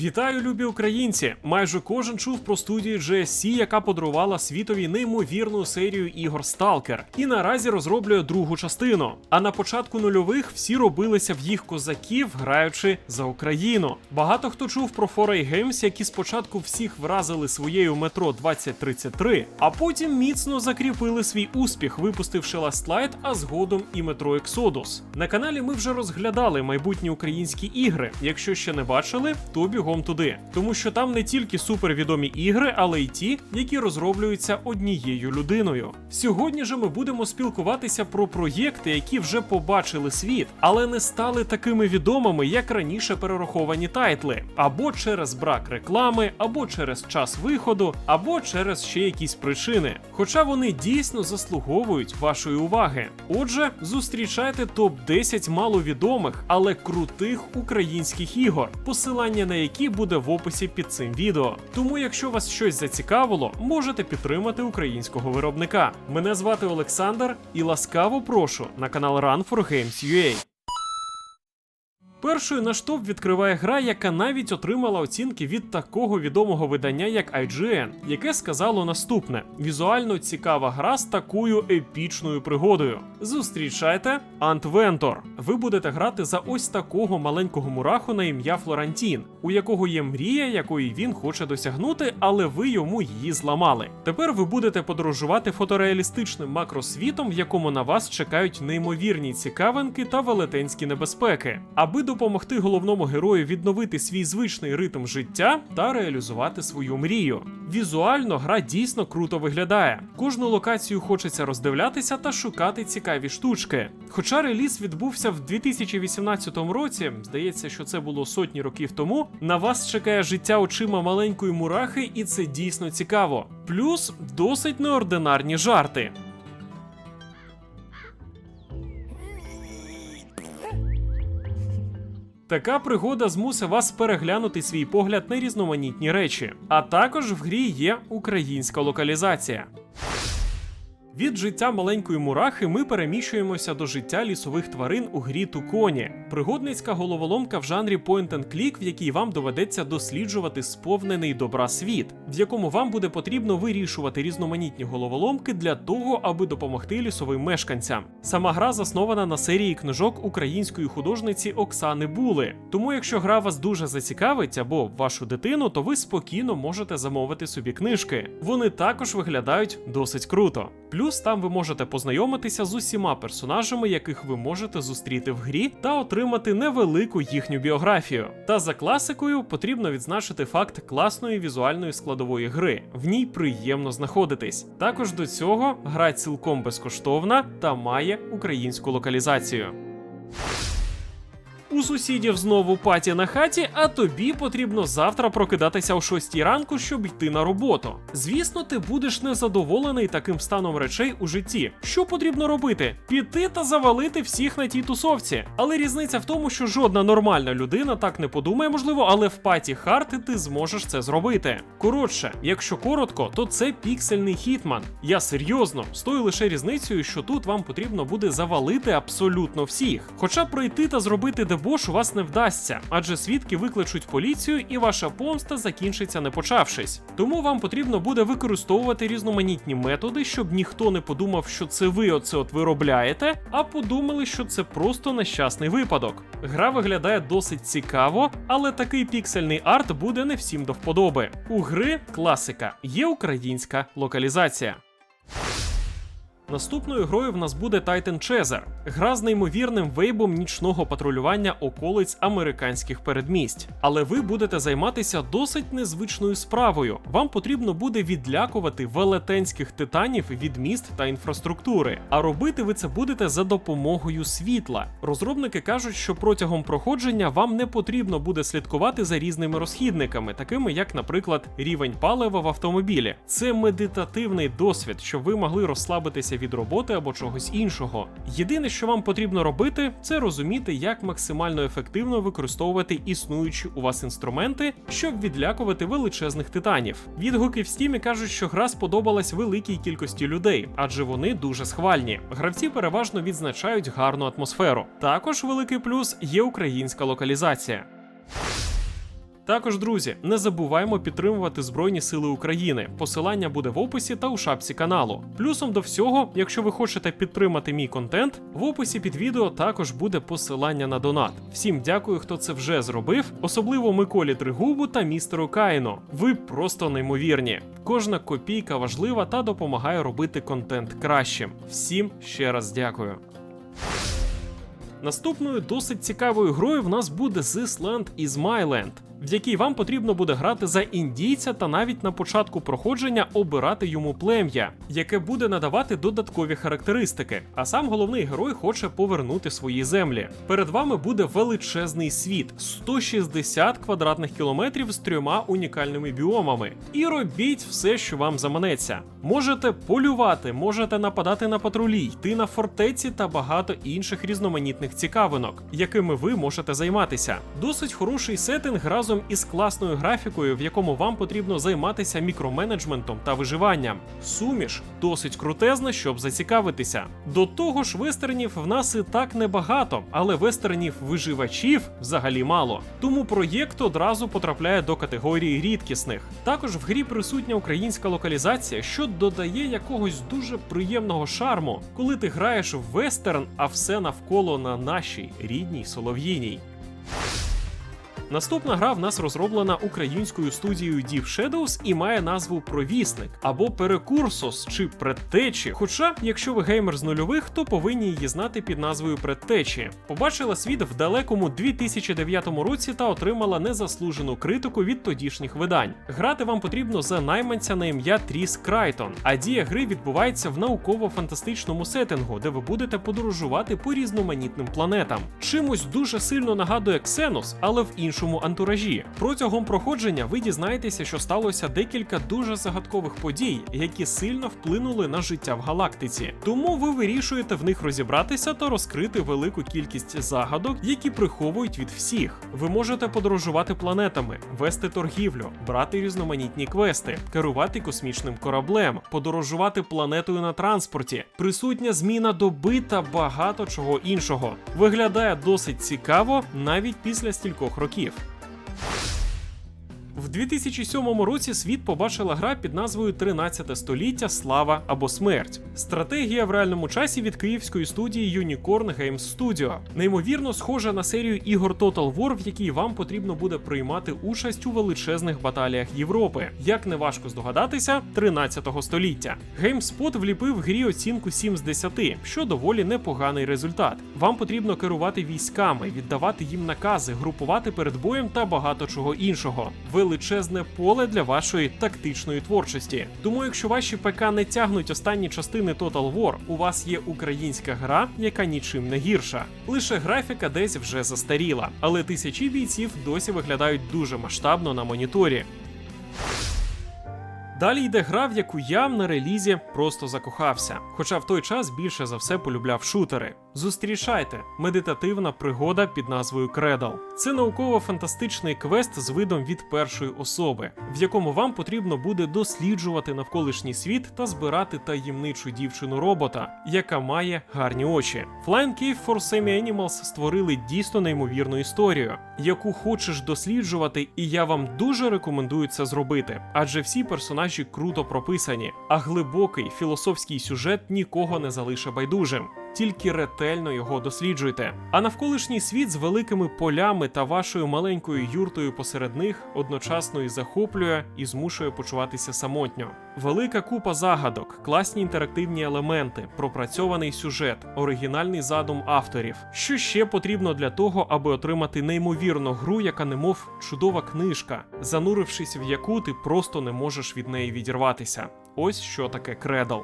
Вітаю, любі українці! Майже кожен чув про студію GSC, яка подарувала світові неймовірну серію ігор Сталкер, і наразі розроблює другу частину. А на початку нульових всі робилися в їх козаків, граючи за Україну. Багато хто чув про 4A Games, які спочатку всіх вразили своєю метро 2033, а потім міцно закріпили свій успіх, випустивши Last Light, а згодом і метро Exodus. На каналі ми вже розглядали майбутні українські ігри. Якщо ще не бачили, то бігом туди, тому що там не тільки супервідомі ігри, але й ті, які розроблюються однією людиною. Сьогодні же ми будемо спілкуватися про проєкти, які вже побачили світ, але не стали такими відомими, як раніше перераховані тайтли, або через брак реклами, або через час виходу, або через ще якісь причини. Хоча вони дійсно заслуговують вашої уваги. Отже, зустрічайте топ 10 маловідомих, але крутих українських ігор, посилання на які буде в описі під цим відео. Тому, якщо вас щось зацікавило, можете підтримати українського виробника. Мене звати Олександр і ласкаво прошу на канал Run for Games UA. Першою наш топ відкриває гра, яка навіть отримала оцінки від такого відомого видання, як IGN, яке сказало наступне: візуально цікава гра з такою епічною пригодою. Зустрічайте Антвентор. Ви будете грати за ось такого маленького мураху на ім'я Флорантін, у якого є мрія, якої він хоче досягнути, але ви йому її зламали. Тепер ви будете подорожувати фотореалістичним макросвітом, в якому на вас чекають неймовірні цікавинки та велетенські небезпеки, аби допомогти головному герою відновити свій звичний ритм життя та реалізувати свою мрію. Візуально гра дійсно круто виглядає. Кожну локацію хочеться роздивлятися та шукати цікаві штучки. Хоча реліз відбувся в 2018 році, здається, що це було сотні років тому. На вас чекає життя очима маленької мурахи, і це дійсно цікаво. Плюс досить неординарні жарти. Така пригода змусить вас переглянути свій погляд на різноманітні речі. А також в грі є українська локалізація. Від життя маленької мурахи ми переміщуємося до життя лісових тварин у грі Туконі. Пригодницька головоломка в жанрі point and click, в якій вам доведеться досліджувати сповнений добра світ, в якому вам буде потрібно вирішувати різноманітні головоломки для того, аби допомогти лісовим мешканцям. Сама гра заснована на серії книжок української художниці Оксани Були. Тому, якщо гра вас дуже зацікавить або вашу дитину, то ви спокійно можете замовити собі книжки. Вони також виглядають досить круто. Плюс там ви можете познайомитися з усіма персонажами, яких ви можете зустріти в грі, та отримати невелику їхню біографію. Та за класикою потрібно відзначити факт класної візуальної складової гри. В ній приємно знаходитись. Також до цього гра цілком безкоштовна та має українську локалізацію. У сусідів знову паті на хаті, а тобі потрібно завтра прокидатися о 6 ранку, щоб йти на роботу. Звісно, ти будеш незадоволений таким станом речей у житті. Що потрібно робити? Піти та завалити всіх на тій тусовці. Але різниця в тому, що жодна нормальна людина так не подумає, можливо, але в паті харти ти зможеш це зробити. Коротше, якщо коротко, то це піксельний хітман. Я серйозно, з тою лише різницею, що тут вам потрібно буде завалити абсолютно всіх. Хоча пройти та зробити дебош у вас не вдасться, адже свідки викличуть поліцію, і ваша помста закінчиться не почавшись. Тому вам потрібно буде використовувати різноманітні методи, щоб ніхто не подумав, що це ви оце от виробляєте, а подумали, що це просто нещасний випадок. Гра виглядає досить цікаво, але такий піксельний арт буде не всім до вподоби. У гри класика є українська локалізація. Наступною грою в нас буде Titan Chaser. Гра з неймовірним вейбом нічного патрулювання околиць американських передмість. Але ви будете займатися досить незвичною справою. Вам потрібно буде відлякувати велетенських титанів від міст та інфраструктури. А робити ви це будете за допомогою світла. Розробники кажуть, що протягом проходження вам не потрібно буде слідкувати за різними розхідниками, такими як, наприклад, рівень палива в автомобілі. Це медитативний досвід, щоб ви могли розслабитися від роботи або чогось іншого. Єдине, що вам потрібно робити, це розуміти, як максимально ефективно використовувати існуючі у вас інструменти, щоб відлякувати величезних титанів. Відгуки в стімі кажуть, що гра сподобалась великій кількості людей, адже вони дуже схвальні. Гравці переважно відзначають гарну атмосферу. Також великий плюс є українська локалізація. Також, друзі, не забуваємо підтримувати Збройні Сили України. Посилання буде в описі та у шапці каналу. Плюсом до всього, якщо ви хочете підтримати мій контент, в описі під відео також буде посилання на донат. Всім дякую, хто це вже зробив, особливо Миколі Тригубу та містеру Кайну. Ви просто неймовірні. Кожна копійка важлива та допомагає робити контент кращим. Всім ще раз дякую. Наступною досить цікавою грою в нас буде This Land is My Land, в якій вам потрібно буде грати за індійця та навіть на початку проходження обирати йому плем'я, яке буде надавати додаткові характеристики. А сам головний герой хоче повернути свої землі. Перед вами буде величезний світ 160 квадратних кілометрів з трьома унікальними біомами. І робіть все, що вам заманеться. Можете полювати, можете нападати на патрулі, йти на фортеці та багато інших різноманітних цікавинок, якими ви можете займатися. Досить хороший сеттинг разом із класною графікою, в якому вам потрібно займатися мікроменеджментом та виживанням. Суміш досить крутезна, щоб зацікавитися. До того ж, вестернів в нас і так небагато, але вестернів виживачів взагалі мало. Тому проєкт одразу потрапляє до категорії рідкісних. Також в грі присутня українська локалізація, що додає якогось дуже приємного шарму, коли ти граєш в вестерн, а все навколо на нашій рідній солов'їній. Наступна гра в нас розроблена українською студією Deep Shadows і має назву Провісник або Перекурсос чи Предтечі. Хоча, якщо ви геймер з нульових, то повинні її знати під назвою Предтечі. Побачила світ в далекому 2009 році та отримала незаслужену критику від тодішніх видань. Грати вам потрібно за найманця на ім'я Тріс Крайтон, а дія гри відбувається в науково-фантастичному сеттингу, де ви будете подорожувати по різноманітним планетам. Чимось дуже сильно нагадує Ксенос, але в іншому антуражі. Протягом проходження ви дізнаєтеся, що сталося декілька дуже загадкових подій, які сильно вплинули на життя в галактиці. Тому ви вирішуєте в них розібратися та розкрити велику кількість загадок, які приховують від всіх. Ви можете подорожувати планетами, вести торгівлю, брати різноманітні квести, керувати космічним кораблем, подорожувати планетою на транспорті, присутня зміна доби та багато чого іншого. Виглядає досить цікаво навіть після стількох років. В 2007 році світ побачила гра під назвою 13 століття Слава або Смерть. Стратегія в реальному часі від київської студії Unicorn Games Studio. Неймовірно схожа на серію ігор Total War, в якій вам потрібно буде приймати участь у величезних баталіях Європи. Як не важко здогадатися, 13 століття. GameSpot вліпив грі оцінку 7 з 10, що доволі непоганий результат. Вам потрібно керувати військами, віддавати їм накази, групувати перед боєм та багато чого іншого величезне поле для вашої тактичної творчості. Тому, якщо ваші ПК не тягнуть останні частини Total War, у вас є українська гра, яка нічим не гірша. Лише графіка десь вже застаріла, але тисячі бійців досі виглядають дуже масштабно на моніторі. Далі йде гра, в яку я на релізі просто закохався. Хоча в той час більше за все полюбляв шутери. Зустрічайте медитативна пригода під назвою Кредал. Це науково-фантастичний квест з видом від першої особи, в якому вам потрібно буде досліджувати навколишній світ та збирати таємничу дівчину робота, яка має гарні очі. Flying Cave for Semi Animals створили дійсно неймовірну історію, яку хочеш досліджувати, і я вам дуже рекомендую це зробити, адже всі персонажі круто прописані, а глибокий філософський сюжет нікого не залише байдужим тільки ретельно його досліджуйте. А навколишній світ з великими полями та вашою маленькою юртою посеред них одночасно і захоплює і змушує почуватися самотньо. Велика купа загадок, класні інтерактивні елементи, пропрацьований сюжет, оригінальний задум авторів. Що ще потрібно для того, аби отримати неймовірну гру, яка немов чудова книжка, занурившись в яку ти просто не можеш від неї відірватися. Ось що таке кредал.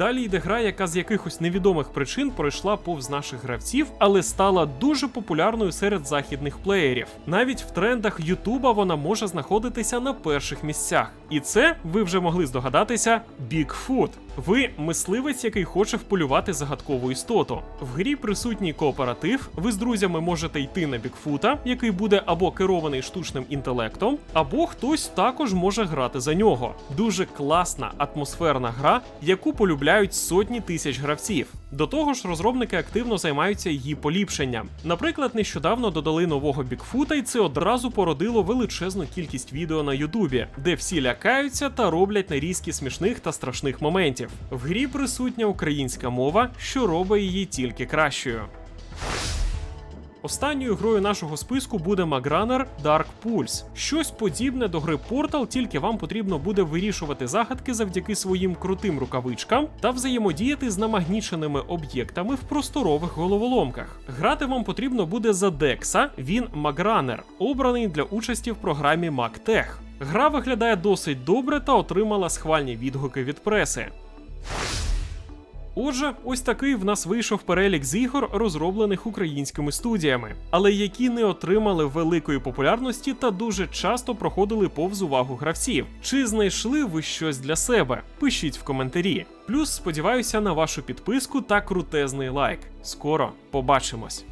Далі йде гра, яка з якихось невідомих причин пройшла повз наших гравців, але стала дуже популярною серед західних плеєрів. Навіть в трендах Ютуба вона може знаходитися на перших місцях. І це ви вже могли здогадатися Bigfoot. Ви мисливець, який хоче вполювати загадкову істоту. В грі присутній кооператив. Ви з друзями можете йти на Бікфута, який буде або керований штучним інтелектом, або хтось також може грати за нього. Дуже класна атмосферна гра, яку полюбляють сотні тисяч гравців. До того ж, розробники активно займаються її поліпшенням. Наприклад, нещодавно додали нового Бікфута, і це одразу породило величезну кількість відео на Ютубі, де всі лякаються та роблять нарізки смішних та страшних моментів. В грі присутня українська мова, що робить її тільки кращою. Останньою грою нашого списку буде Magranner Dark Pulse. Щось подібне до гри Portal, тільки вам потрібно буде вирішувати загадки завдяки своїм крутим рукавичкам та взаємодіяти з намагніченими об'єктами в просторових головоломках. Грати вам потрібно буде за Декса, він Magranner, обраний для участі в програмі MagTech. Гра виглядає досить добре та отримала схвальні відгуки від преси. Отже, ось такий в нас вийшов перелік з ігор, розроблених українськими студіями, але які не отримали великої популярності та дуже часто проходили повз увагу гравців. Чи знайшли ви щось для себе? Пишіть в коментарі. Плюс сподіваюся на вашу підписку та крутезний лайк. Скоро побачимось.